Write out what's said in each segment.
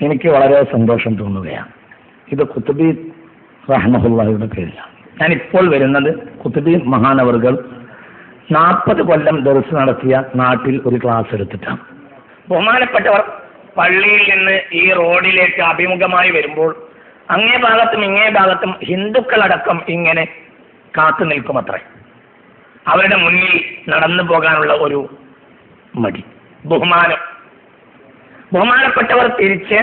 എനിക്ക് വളരെ സന്തോഷം തോന്നുകയാണ്. ഇത് കുത്തുബി റഹ്മുള്ളയുടെ പേരിലാണ്. ഞാൻ ഇപ്പോൾ വരുന്നത് കുത്തുബി മഹാനവറുകൾ നാൽപ്പത് കൊല്ലം ദർസ് നടത്തിയ നാട്ടിൽ ഒരു ക്ലാസ് എടുത്തിട്ടാണ്. ബഹുമാനപ്പെട്ടവർ പള്ളിയിൽ നിന്ന് ഈ റോഡിലേക്ക് അഭിമുഖമായി വരുമ്പോൾ അങ്ങേ ഭാഗത്തും ഇങ്ങേ ഭാഗത്തും ഹിന്ദുക്കളടക്കം ഇങ്ങനെ കാത്തു നിൽക്കും അത്രേ അവരുടെ മുന്നിൽ നടന്നു പോകാനുള്ള ഒരു മടി ബഹുമാനം. ബഹുമാനപ്പെട്ടവർ തിരിച്ച്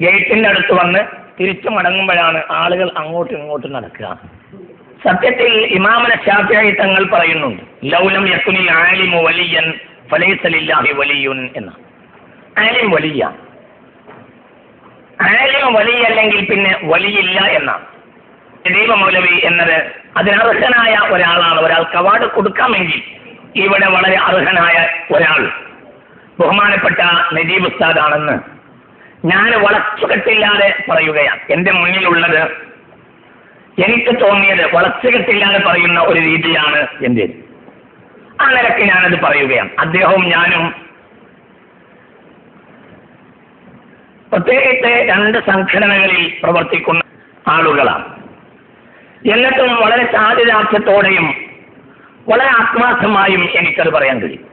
ഗേറ്റിന്റെ അടുത്ത് വന്ന് തിരിച്ചു മടങ്ങുമ്പോഴാണ് ആളുകൾ അങ്ങോട്ടും ഇങ്ങോട്ടും നടക്കുക. സത്യത്തിൽ ഇമാമന ഷാഫിയായി തങ്ങൾ പറയുന്നുണ്ട് ലൗലം യക്കുനിൽ ആലിമു വലിയൻ ഫലൈസലില്ലാഹി വലിയുൻ എന്ന് ആലിം വലിയ. ആലിം വലിയല്ലെങ്കിൽ പിന്നെ വലിയില്ല എന്നാണ്. ദൈവ മൗലവി എന്നത് അതിനർഹനായ ഒരാളാണ്. ഒരാൾക്ക് അവാർഡ് കൊടുക്കാമെങ്കിൽ ഇവിടെ വളരെ അർഹനായ ഒരാൾ. ബഹുമാനപ്പെട്ട നജീബ് ഉസ്താദാണെന്ന്. ഞാൻ വളച്ചുകെട്ടില്ലാതെ പറയുകയാണ്. എന്റെ മുന്നിലുള്ളത് എനിക്ക് തോന്നിയത് വളച്ചുകെട്ടില്ലാതെ പറയുന്ന ഒരു രീതിയാണ് എന്റെ ആ നിലയ്ക്ക് ഞാനത് പറയുകയാണ്. അദ്ദേഹവും ഞാനും പ്രത്യേകിച്ച് രണ്ട് സംഘടനകളിൽ പ്രവർത്തിക്കുന്ന ആളുകളാണ്. എന്നിട്ടും വളരെ സാധ്യതാർത്ഥ്യത്തോടെയും വളരെ ആത്മാർത്ഥമായും എനിക്കത് പറയാൻ കഴിയും.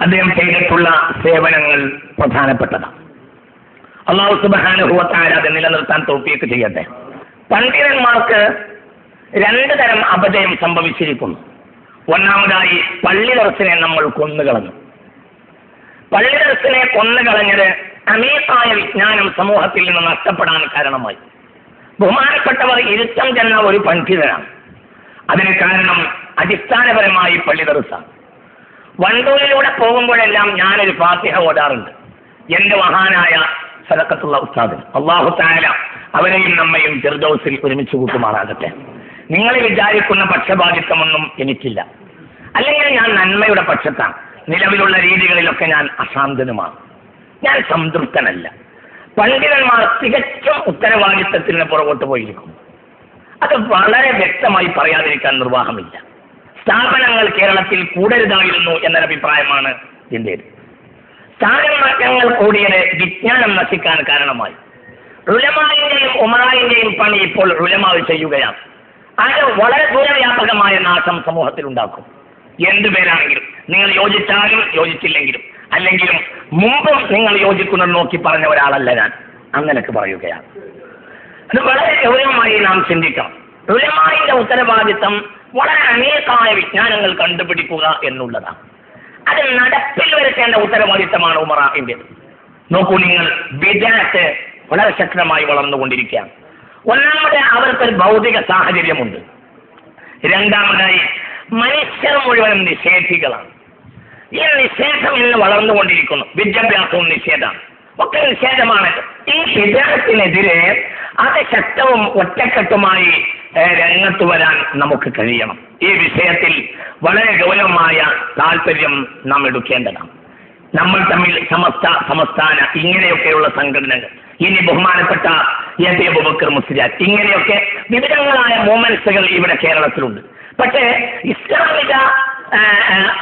അദ്ദേഹം ചെയ്തിട്ടുള്ള സേവനങ്ങൾ പ്രധാനപ്പെട്ടതാണ്. അള്ളാഹു സുബാനുഭവത്തായ അത് നിലനിർത്താൻ തോപ്പിയൊക്കെ ചെയ്യട്ടെ. പണ്ഡിതന്മാർക്ക് രണ്ട് തരം അപജയം സംഭവിച്ചിരിക്കുന്നു. ഒന്നാമതായി പള്ളി ദർശനെ നമ്മൾ കൊന്നുകളഞ്ഞു. പള്ളി ദർശനെ കൊന്നുകളഞ്ഞത് അമീസായ വിജ്ഞാനം സമൂഹത്തിൽ നിന്ന് നഷ്ടപ്പെടാൻ കാരണമായി. ബഹുമാനപ്പെട്ടവർ ഇരുത്തം ചെന്ന ഒരു പണ്ഡിതനാണ്. അതിന് കാരണം അടിസ്ഥാനപരമായി പള്ളി ദർസാണ് വണ്ടൂരിലൂടെ പോകുമ്പോഴെല്ലാം ഞാനൊരു ഫാത്തിഹ ഓടാറുണ്ട് എന്റെ മഹാനായ സലക്കത്തുള്ള ഉസ്താദ് അള്ളാഹു താല അവരെയും നമ്മയും ഫിർദൗസിൽ ഒരുമിച്ച് കൂട്ടുമാറാകട്ടെ. നിങ്ങൾ വിചാരിക്കുന്ന പക്ഷപാതിത്വമൊന്നും എനിക്കില്ല. അല്ലെങ്കിൽ ഞാൻ നന്മയുടെ പക്ഷത്താണ്. നിലവിലുള്ള രീതികളിലൊക്കെ ഞാൻ അശാന്തനുമാണ്. ഞാൻ സംതൃപ്തനല്ല. പണ്ഡിതന്മാർ തികച്ചും ഉത്തരവാദിത്തത്തിന് പുറകോട്ട് പോയിരിക്കുന്നു. അത് വളരെ വ്യക്തമായി പറയാതിരിക്കാൻ നിർവാഹമില്ല. സ്ഥാപനങ്ങൾ കേരളത്തിൽ കൂടരുതായിരുന്നു എന്നൊരഭിപ്രായമാണ് എന്റേത് സ്ഥാനമാറ്റങ്ങൾ കൂടിയത് വിജ്ഞാനം നശിക്കാൻ കാരണമായി. റുലമാവിന്റെയും ഉമറായിന്റെയും പണി ഇപ്പോൾ റുലമാവ് ചെയ്യുകയാണ്. അത് വളരെ ദൂരവ്യാപകമായ നാശം സമൂഹത്തിൽ ഉണ്ടാക്കും. എന്തു പേരാണെങ്കിലും നിങ്ങൾ യോജിച്ചാലും യോജിച്ചില്ലെങ്കിലും അല്ലെങ്കിലും മുമ്പും നിങ്ങൾ യോജിക്കുന്നത് നോക്കി പറഞ്ഞ ഒരാളല്ല ഞാൻ. അങ്ങനെയൊക്കെ പറയുകയാണ്. അത് വളരെ ഗൗരവമായി നാം ചിന്തിക്കണം. റുലമായിന്റെ ഉത്തരവാദിത്തം വളരെ അനേകമായ വിജ്ഞാനങ്ങൾ കണ്ടുപിടിക്കുക എന്നുള്ളതാണ്. അത് നടപ്പിൽ വരുത്തേണ്ട ഉത്തരവാദിത്തമാണ് ഉമറാഹിന്റെ നോക്കൂ നിങ്ങൾ വിജയത്ത് വളരെ ശക്തമായി വളർന്നുകൊണ്ടിരിക്കുകയാണ്. ഒന്നാമത് അവർക്കൊരു ഭൗതിക സാഹചര്യമുണ്ട്. രണ്ടാമതായി മനുഷ്യർ മുഴുവനും നിഷേധികളാണ്. ഈ നിഷേധം ഇന്ന് വളർന്നുകൊണ്ടിരിക്കുന്നു. വിദ്യാഭ്യാസവും നിഷേധമാണ്. ഒക്കെ നിഷേധമാണ് ഈ വിജയത്തിനെതിരെ അതിശക്തവും ഒറ്റക്കെട്ടുമായി രംഗത്ത് വരാൻ നമുക്ക് കഴിയണം. ഈ വിഷയത്തിൽ വളരെ ഗൗരവമായ താല്പര്യം നാം എടുക്കേണ്ടതാണ്. നമ്മൾ തമ്മിൽ സമസ്ത സമസ്ഥാന ഇങ്ങനെയൊക്കെയുള്ള സംഘടനകൾ ഇനി ബഹുമാനപ്പെട്ട എ. പി. അബുബക്കർ മുസ്ലിയാർ ഇങ്ങനെയൊക്കെ വിവിധങ്ങളായ മൂവ്മെന്റ്സുകൾ ഇവിടെ കേരളത്തിലുണ്ട്. പക്ഷേ ഇസ്ലാമിക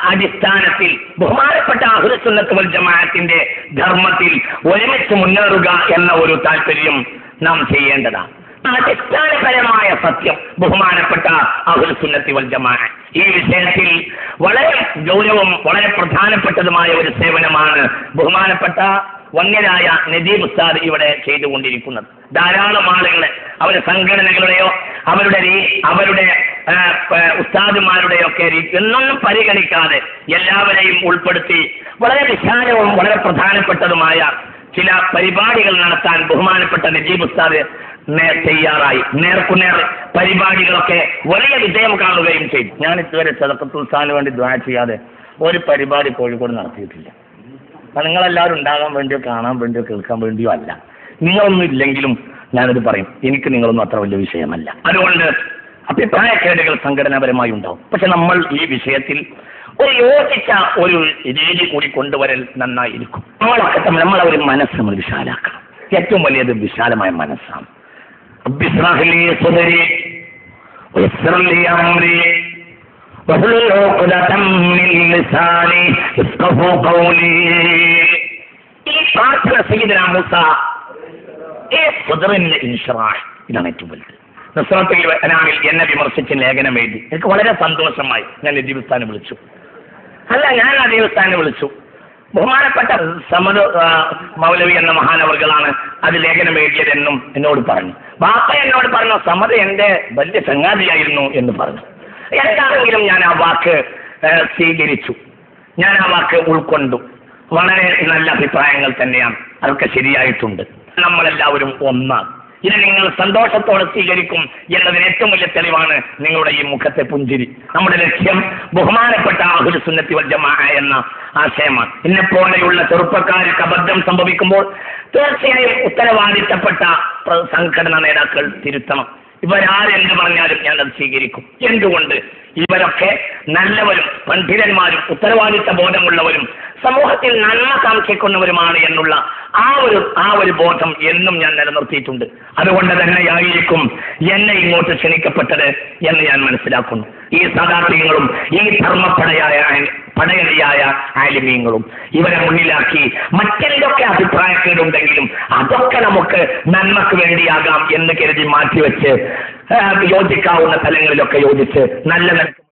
അടിസ്ഥാനത്തിൽ ബഹുമാനപ്പെട്ട അഹുരസുന്നത്ത് ജമാഅത്തിന്റെ ധർമ്മത്തിൽ ഒരുമിച്ച് മുന്നേറുക എന്ന ഒരു താല്പര്യം നാം ചെയ്യേണ്ടതാണ്. അടിസ്ഥാനപരമായ സത്യം ബഹുമാനപ്പെട്ട അഹുൽസുന്നത്തി വൽജമാണ് ഈ വിഷയത്തിൽ വളരെ ഗൗരവം വളരെ പ്രധാനപ്പെട്ടതുമായ ഒരു സേവനമാണ് ബഹുമാനപ്പെട്ട വന്യരായ നജീബ് ഉസ്താദ് ഇവിടെ ചെയ്തുകൊണ്ടിരിക്കുന്നത്. ധാരാളം ആളുകളെ അവരുടെ സംഘടനകളുടെയോ അവരുടെ അവരുടെ ഉസ്താദുമാരുടെയൊക്കെ എന്നൊന്നും പരിഗണിക്കാതെ എല്ലാവരെയും ഉൾപ്പെടുത്തി വളരെ വിശാലവും വളരെ പ്രധാനപ്പെട്ടതുമായ ചില പരിപാടികൾ നടത്താൻ ബഹുമാനപ്പെട്ട നജീബ് ഉസ്താദ് തയ്യാറായി. നേർക്കുനേർ പരിപാടികളൊക്കെ വലിയ വിജയം കാണുകയും ചെയ്തു. ഞാൻ ഇതുവരെ സദക്കത്തുൽസാന് വേണ്ടി ദ്വാ ചെയ്യാതെ ഒരു പരിപാടി കോഴിക്കോട് നടത്തിയിട്ടില്ല. നിങ്ങളെല്ലാവരും ഉണ്ടാകാൻ വേണ്ടിയോ കാണാൻ വേണ്ടിയോ കേൾക്കാൻ വേണ്ടിയോ അല്ല. നിങ്ങളൊന്നും ഇല്ലെങ്കിലും ഞാനത് പറയും. എനിക്ക് നിങ്ങളൊന്നും അത്ര വലിയ വിഷയമല്ല. അതുകൊണ്ട് അഭിപ്രായക്കേടുകൾ സംഘടനാപരമായി ഉണ്ടാവും. പക്ഷെ നമ്മൾ ഈ വിഷയത്തിൽ ഒരു യോജിച്ച ഒരു രീതി കൂടി കൊണ്ടുവരൽ നന്നായിരിക്കും. തമ്മിൽ നമ്മളെ ഒരു മനസ്സ് നമ്മൾ വിശാലാക്കണം. ഏറ്റവും വലിയത് വിശാലമായ മനസ്സാണ്. رب اشرح لي صدري ويسر لي امري واحلل عقدة من لساني يفقهوا قولي ഈ പ്രാർത്ഥന സയ്യിദന മൂസ ഏ ഫുദറിന്റെ ഇൻഷറാഹ് ഇതാണ് ഏറ്റവും വലുത് നസ്രത്തിൽ അനാമിൽ എന്നെ വിമർശിച്ച് ലേഖനം എഴുതി എനിക്ക് വളരെ സന്തോഷമായി ഞാൻ ഈ ദിവസ്ഥാനം വിളിച്ചു അല്ല ഞാൻ ആ ദിവസ്ഥാനം വിളിച്ചു ബഹുമാനപ്പെട്ട സമദ് മൗലവി എന്ന മഹാനവർകളാണ് അത് ലേഖനം എഴുതിയതെന്നും എന്നോട് പറഞ്ഞു. ബാപ്പ എന്നോട് പറഞ്ഞു സമത എന്റെ വലിയ സംഗാതിയായിരുന്നു എന്ന് പറഞ്ഞു. എന്താണെങ്കിലും ഞാൻ ആ വാക്ക് സ്വീകരിച്ചു. ഞാൻ ആ വാക്ക് ഉൾക്കൊണ്ടു. വളരെ നല്ല അഭിപ്രായങ്ങൾ തന്നെയാണ്. അതൊക്കെ ശരിയായിട്ടുണ്ട്. നമ്മളെല്ലാവരും ഒന്നാണ്. ഇത് നിങ്ങൾ സന്തോഷത്തോടെ സ്വീകരിക്കും എന്നതിന് ഏറ്റവും വലിയ തെളിവാണ് നിങ്ങളുടെ ഈ മുഖത്തെ പുഞ്ചിരി. നമ്മുടെ ലക്ഷ്യം ബഹുമാനപ്പെട്ട ആഹുൽ സുന്നത്തി വൽ ജമാഅ എന്ന ആശയമാണ്. എന്നെ പോലെയുള്ള ചെറുപ്പക്കാർക്ക് അബദ്ധം സംഭവിക്കുമ്പോൾ തീർച്ചയായും ഉത്തരവാദിത്തപ്പെട്ട സംഘടനാ നേതാക്കൾ തിരുത്തണം. ഇവരാരെന്ത് പറഞ്ഞാലും ഞാൻ അത് സ്വീകരിക്കും. എന്തുകൊണ്ട്? ഇവരൊക്കെ നല്ലവരും പണ്ഡിതന്മാരും ഉത്തരവാദിത്ത ബോധമുള്ളവരും സമൂഹത്തിൽ നന്മ കാണിക്കുന്നവരുമാണ് എന്നുള്ള ആ ഒരു ആ ഒരു ബോധം എന്നും ഞാൻ നിലനിർത്തിയിട്ടുണ്ട്. അതുകൊണ്ട് തന്നെയായിരിക്കും എന്നെ ഇങ്ങോട്ട് ക്ഷണിക്കപ്പെട്ടത് എന്ന് ഞാൻ മനസ്സിലാക്കുന്നു. ഈ സദാത്യങ്ങളും ഈ ധർമ്മപ്പടയായ പടയണിയായ ആലിമീങ്ങളും ഇവരെ മുന്നിലാക്കി മറ്റെന്തൊക്കെ അഭിപ്രായക്കേടുണ്ടെങ്കിലും അതൊക്കെ നമുക്ക് നന്മക്ക് വേണ്ടിയാകാം എന്ന് കരുതി മാറ്റിവെച്ച് യോജിക്കാവുന്ന തലങ്ങളിലൊക്കെ യോജിച്ച് നല്ല നിലയ്ക്ക്